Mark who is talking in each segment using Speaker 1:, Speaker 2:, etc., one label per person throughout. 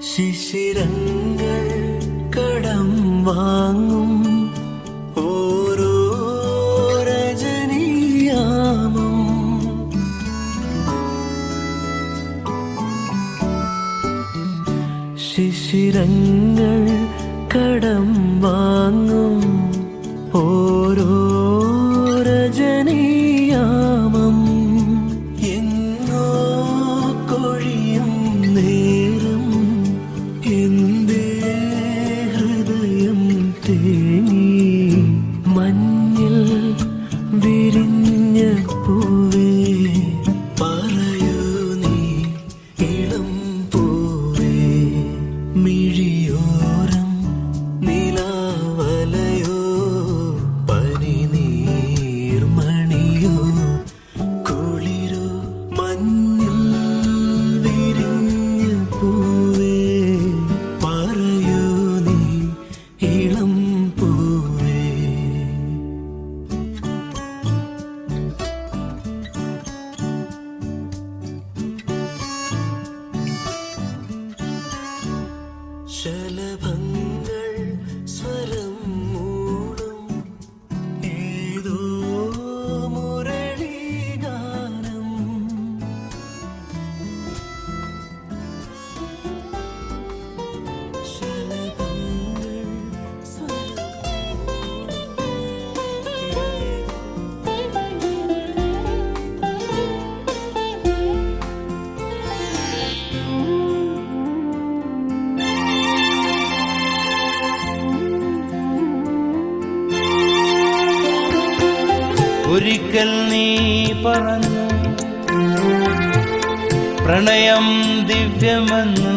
Speaker 1: ശിശിരങ്ങൾ കടം വാങ്ങും ശിശിരങ്ങൾ കടം വാങ്ങും ഓരോ
Speaker 2: stay പറഞ്ഞു. പ്രണയം ദിവ്യമെന്ന്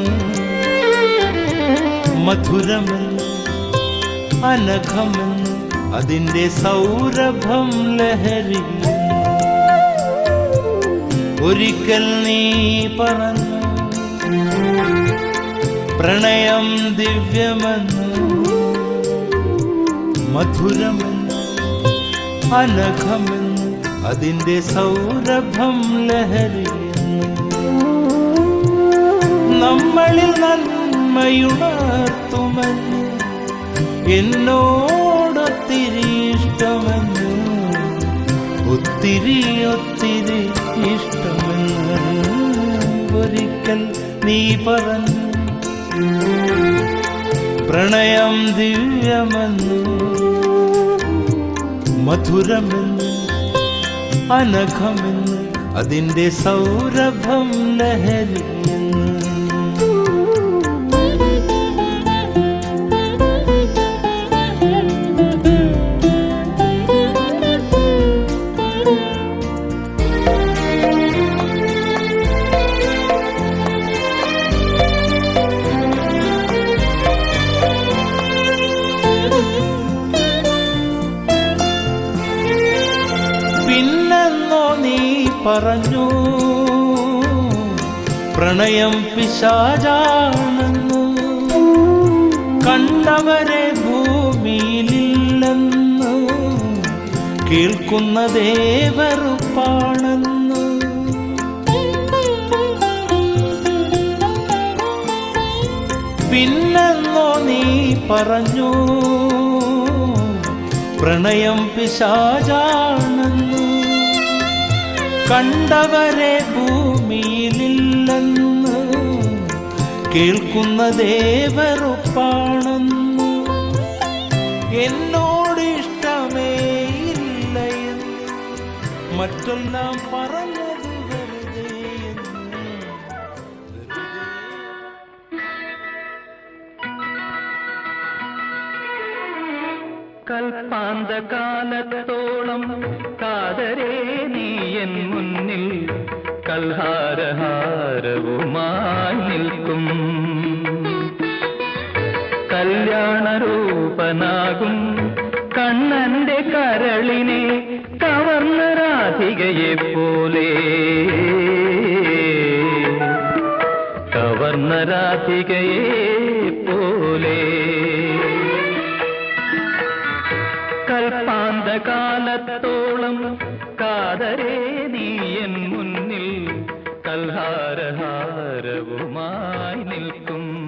Speaker 2: മധുരമെന്ന് അനഘമെന്ന് അതിന്റെ സൗരഭം ലഹരി ഒരിക്കൽ നീ പറഞ്ഞു പ്രണയം ദിവ്യമെന്ന് മധുരമെന്ന് അനഘമെന്ന് അതിന്റെ സൗരഭം ലഹരി നമ്മളിൽ നന്മയുണർത്തുമെന്ന് എന്നോടൊത്തിരി ഇഷ്ടമെന്ന് ഒത്തിരി ഒത്തിരി ഇഷ്ടമെന്ന് ഒരിക്കൽ നീ പറഞ്ഞു പ്രണയം ദിവ്യമെന്നു മധുരമെന്ന് അനഘമെന്ന് അതിന്റെ സൗരഭം ലഹരിയെന്ന് പറഞ്ഞു. പ്രണയം പിശാചാണെന്നു കണ്ടവരെ ഭൂമിയിലില്ലെന്ന് കേൾക്കുന്ന ദേവറുപ്പാണെന്ന് പിന്നെന്നോ നീ പറഞ്ഞു. പ്രണയം പിശാചാണെന്നു കണ്ടവരെ ഭൂമിയിലില്ലെന്ന് കേൾക്കുന്ന ദേവറുപ്പാണെന്ന് എന്നോട് ഇഷ്ടമേ ഇല്ല എന്ന് മറ്റെല്ലാം പറഞ്ഞത്
Speaker 3: കൽപ്പാന്തകാലത്തോളം കാതരേ നീ എൻ മുന്നിൽ കൽഹാരഹാരവുമായി നിൽക്കും. കല്യാണരൂപനാകും കണ്ണന്റെ കരളിനെ കവർന്ന രാധികയെ പോലെ. കവർന്ന രാധികയെ കാലത്തോളം കാതരേ നീ എൻ മുന്നിൽ കൽഹാരഹാരവുമായി നിൽക്കും.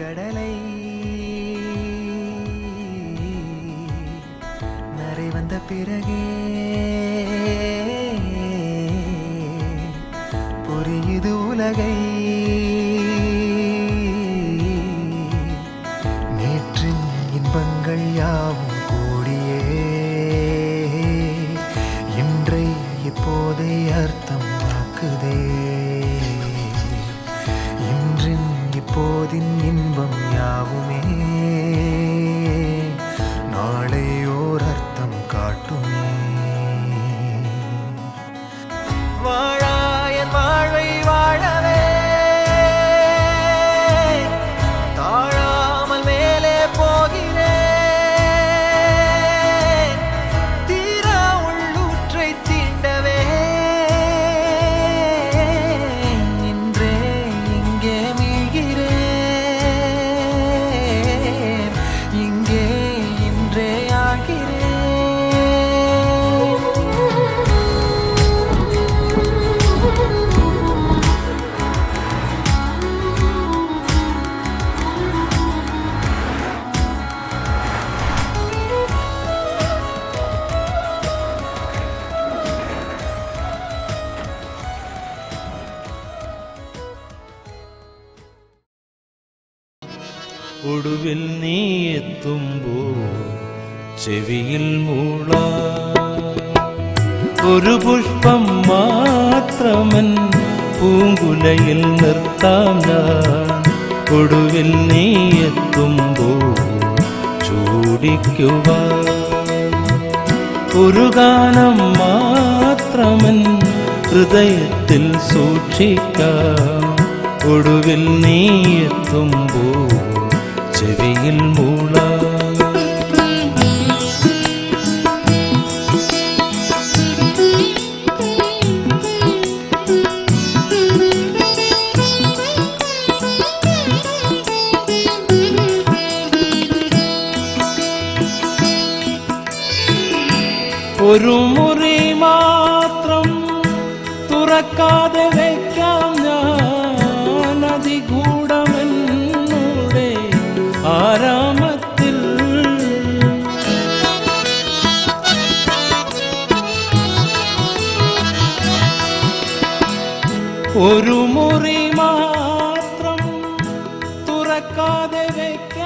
Speaker 1: കടലൈ. நரை வந்த பிறகே புரியுது
Speaker 2: ഒടുവിൽ നീ എത്തുമ്പോ ചെവിയിൽ മൂള. ഒരു പുഷ്പം മാത്രമൻ പൂങ്കുലയിൽ നിർത്താം ഞാൻ. ഒടുവിൽ നീ എത്തുമ്പോ ചൂടിക്കുക ഒരു ഗാനം മാത്രമൻ ഹൃദയത്തിൽ സൂക്ഷിക്കാം. ഒടുവിൽ നീ എത്തുമ്പോ ചെവിയിൽ മൂള ഒരു മുറി മാത്രം തുറക്കാതെ ഒരു മുറി മാത്രം തുറക്കാതെ വയ്ക്കാം